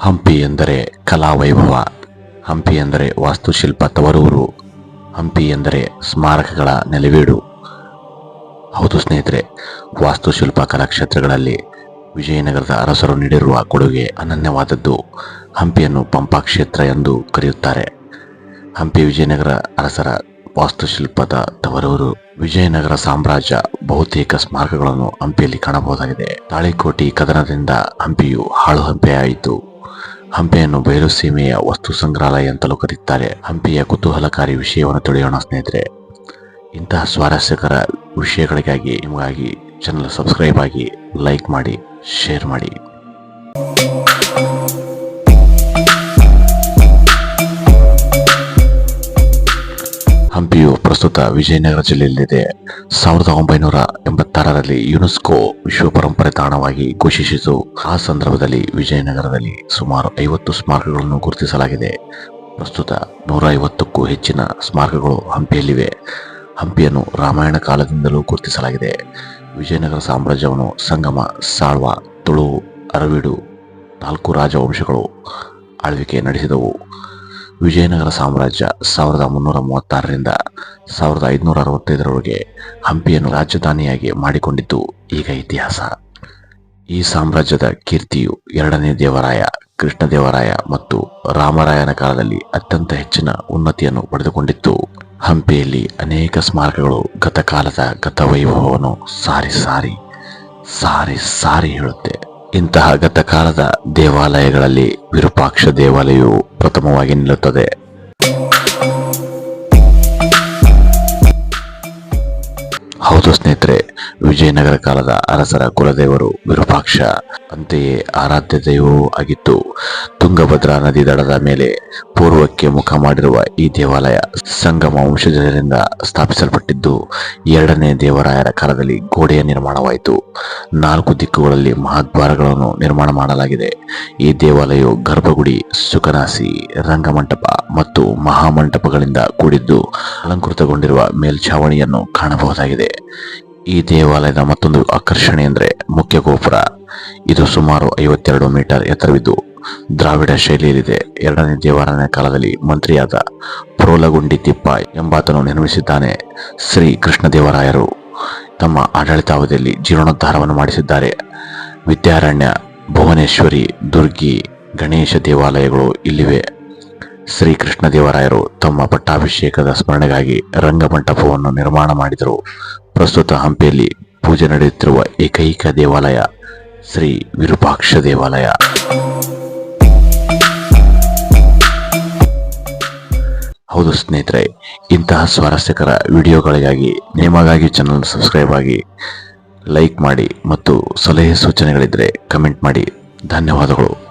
ಹಂಪಿ ಎಂದರೆ ಕಲಾ ವೈಭವ ಹಂಪಿ ಎಂದರೆ ವಾಸ್ತುಶಿಲ್ಪ ತವರೂರು, ಹಂಪಿ ಎಂದರೆ ಸ್ಮಾರಕಗಳ ನೆಲೆವೀಡು. ಹೌದು ಸ್ನೇಹಿತರೆ, ವಾಸ್ತುಶಿಲ್ಪ ಕಲಾಕ್ಷೇತ್ರಗಳಲ್ಲಿ ವಿಜಯನಗರದ ಅರಸರು ನೀಡಿರುವ ಕೊಡುಗೆ ಅನನ್ಯವಾದದ್ದು, ಹಂಪಿಯನ್ನು ಪಂಪಾ ಕ್ಷೇತ್ರ ಎಂದು ಕರೆಯುತ್ತಾರೆ. ಹಂಪಿ ವಿಜಯನಗರ ಅರಸರ ವಾಸ್ತುಶಿಲ್ಪದ ತವರೂರು ವಿಜಯನಗರ ಸಾಮ್ರಾಜ್ಯ ಬಹುತೇಕ ಸ್ಮಾರಕಗಳನ್ನು ಹಂಪಿಯಲ್ಲಿ ಕಾಣಬಹುದಾಗಿದೆ. ತಾಳಿಕೋಟಿ ಕದನದಿಂದ ಹಂಪಿಯು ಹಾಳು ಹಂಪೆಯಾಯಿತು. ಹಂಪೆಯನ್ನು ಬಯಲು ಸೀಮೆಯ ವಸ್ತು ಸಂಗ್ರಹಾಲಯ ಅಂತಲೂ ಕರೆಯುತ್ತಾರೆ ಹಂಪಿಯ ಕುತೂಹಲಕಾರಿ ವಿಷಯವನ್ನು ತಿಳಿಯೋಣ ಸ್ನೇಹಿತರೆ. ಇಂತಹ ಸ್ವಾರಸ್ಯಕರ ವಿಷಯಗಳಿಗಾಗಿ ನಿಮಗಾಗಿ ಚಾನಲ್ ಸಬ್ಸ್ಕ್ರೈಬ್ ಆಗಿ ಲೈಕ್ ಮಾಡಿ ಶೇರ್ ಮಾಡಿ. ಪ್ರಸ್ತುತ ವಿಜಯನಗರ ಜಿಲ್ಲೆಯಲ್ಲಿದೆ. ಸಾವಿರದ ಒಂಬೈನೂರ ಎಂಬತ್ತಾರರಲ್ಲಿ ಯುನೆಸ್ಕೋ ವಿಶ್ವ ಪರಂಪರೆ ತಾಣವಾಗಿ ಘೋಷಿಸಿತು. ಆ ಸಂದರ್ಭದಲ್ಲಿ ವಿಜಯನಗರದಲ್ಲಿ ಸುಮಾರು ಐವತ್ತು ಸ್ಮಾರಕಗಳನ್ನು ಗುರುತಿಸಲಾಗಿದೆ. ಪ್ರಸ್ತುತ ನೂರ ಐವತ್ತಕ್ಕೂ ಹೆಚ್ಚಿನ ಸ್ಮಾರಕಗಳು ಹಂಪಿಯಲ್ಲಿವೆ. ಹಂಪಿಯನ್ನು ರಾಮಾಯಣ ಕಾಲದಿಂದಲೂ ಗುರುತಿಸಲಾಗಿದೆ. ವಿಜಯನಗರ ಸಾಮ್ರಾಜ್ಯವನ್ನು ಸಂಗಮ, ಸಾಳ್ವ, ತುಳು, ಅರವಿಡು, ನಾಲ್ಕು ರಾಜವಂಶಗಳು ಆಳ್ವಿಕೆ ನಡೆಸಿದವು. ವಿಜಯನಗರ ಸಾಮ್ರಾಜ್ಯ ಸಾವಿರದ ಮುನ್ನೂರ ಮೂವತ್ತಾರರಿಂದ ಸಾವಿರದ ಐದುನೂರ ಅರವತ್ತೈದರವರೆಗೆ ಹಂಪಿಯನ್ನು ರಾಜಧಾನಿಯಾಗಿ ಮಾಡಿಕೊಂಡಿದ್ದು ಈಗ ಇತಿಹಾಸ. ಈ ಸಾಮ್ರಾಜ್ಯದ ಕೀರ್ತಿಯು ಎರಡನೇ ದೇವರಾಯ ಕೃಷ್ಣದೇವರಾಯ ಮತ್ತು ರಾಮರಾಯನ ಕಾಲದಲ್ಲಿ ಅತ್ಯಂತ ಹೆಚ್ಚಿನ ಉನ್ನತಿಯನ್ನು ಪಡೆದುಕೊಂಡಿತ್ತು. ಹಂಪಿಯಲ್ಲಿ ಅನೇಕ ಸ್ಮಾರಕಗಳು ಗತಕಾಲದ ಗತವೈಭವವನ್ನು ಸಾರಿ ಸಾರಿ ಸಾರಿ ಸಾರಿ ಹೇಳುತ್ತೆ. ಇಂತಹ ಗತಕಾಲದ ದೇವಾಲಯಗಳಲ್ಲಿ ವಿರೂಪಾಕ್ಷ ದೇವಾಲಯವು ಪ್ರಥಮವಾಗಿ ನಿಲ್ಲುತ್ತದೆ. ಹೌದು ಸ್ನೇಹಿತರೆ ವಿಜಯನಗರ ಕಾಲದ ಅರಸರ ಕುಲದೇವರು ವಿರೂಪಾಕ್ಷ. ಅಂತೆಯೇ ಆರಾಧ್ಯ ದೈವವೂ ಆಗಿತ್ತು. ತುಂಗಭದ್ರಾ ನದಿ ದಡದ ಮೇಲೆ ಪೂರ್ವಕ್ಕೆ ಮುಖ ಮಾಡಿರುವ ಈ ದೇವಾಲಯ ಸಂಗಮ ವಂಶಜರಿಂದ ಸ್ಥಾಪಿಸಲ್ಪಟ್ಟಿದ್ದು, ಎರಡನೇ ದೇವರಾಯರ ಕಾಲದಲ್ಲಿ ಗೋಡೆಯ ನಿರ್ಮಾಣವಾಯಿತು. ನಾಲ್ಕು ದಿಕ್ಕುಗಳಲ್ಲಿ ಮಹಾದ್ವಾರಗಳನ್ನು ನಿರ್ಮಾಣ ಮಾಡಲಾಗಿದೆ. ಈ ದೇವಾಲಯವು ಗರ್ಭಗುಡಿ ಸುಖನಾಸಿ ರಂಗಮಂಟಪ ಮತ್ತು ಮಹಾಮಂಟಪಗಳಿಂದ ಕೂಡಿದ್ದು, ಅಲಂಕೃತಗೊಂಡಿರುವ ಮೇಲ್ಛಾವಣಿಯನ್ನು ಕಾಣಬಹುದಾಗಿದೆ. ಈ ದೇವಾಲಯದ ಮತ್ತೊಂದು ಆಕರ್ಷಣೆ ಎಂದರೆ ಮುಖ್ಯ ಗೋಪುರ. ಇದು ಸುಮಾರು ಐವತ್ತೆರಡು ಮೀಟರ್ ಎತ್ತರವಿದ್ದು ದ್ರಾವಿಡ ಶೈಲಿಯಲ್ಲಿದೆ. ಎರಡನೇ ದೇವಾಲಯ ಕಾಲದಲ್ಲಿ ಮಂತ್ರಿಯಾದ ಪ್ರೋಲಗುಂಡಿ ತಿಪ್ಪ ಎಂಬಾತನು ನಿರ್ಮಿಸಿದ್ದಾನೆ. ಶ್ರೀ ಕೃಷ್ಣದೇವರಾಯರು ತಮ್ಮ ಆಡಳಿತಾವಧಿಯಲ್ಲಿ ಜೀರ್ಣೋದ್ಧಾರವನ್ನು ಮಾಡಿಸಿದ್ದಾರೆ. ವಿದ್ಯಾರಣ್ಯ, ಭುವನೇಶ್ವರಿ, ದುರ್ಗಿ, ಗಣೇಶ ದೇವಾಲಯಗಳು ಇಲ್ಲಿವೆ. ಶ್ರೀ ಕೃಷ್ಣದೇವರಾಯರು ತಮ್ಮ ಪಟ್ಟಾಭಿಷೇಕದ ಸ್ಮರಣೆಗಾಗಿ ರಂಗಮಂಟಪವನ್ನು ನಿರ್ಮಾಣ ಮಾಡಿದರು. ಪ್ರಸ್ತುತ ಹಂಪಿಯಲ್ಲಿ ಪೂಜೆ ನಡೆಯುತ್ತಿರುವ ಏಕೈಕ ದೇವಾಲಯ ಶ್ರೀ ವಿರೂಪಾಕ್ಷ ದೇವಾಲಯ. ಹೌದು ಸ್ನೇಹಿತರೆ, ಇಂತಹ ಸ್ವಾರಸ್ಯಕರ ವಿಡಿಯೋಗಳಿಗಾಗಿ ನಿಮಗಾಗಿ ಚಾನಲ್ ಸಬ್ಸ್ಕ್ರೈಬ್ ಆಗಿ ಲೈಕ್ ಮಾಡಿ ಮತ್ತು ಸಲಹೆ ಸೂಚನೆಗಳಿದ್ದರೆ ಕಮೆಂಟ್ ಮಾಡಿ. ಧನ್ಯವಾದಗಳು.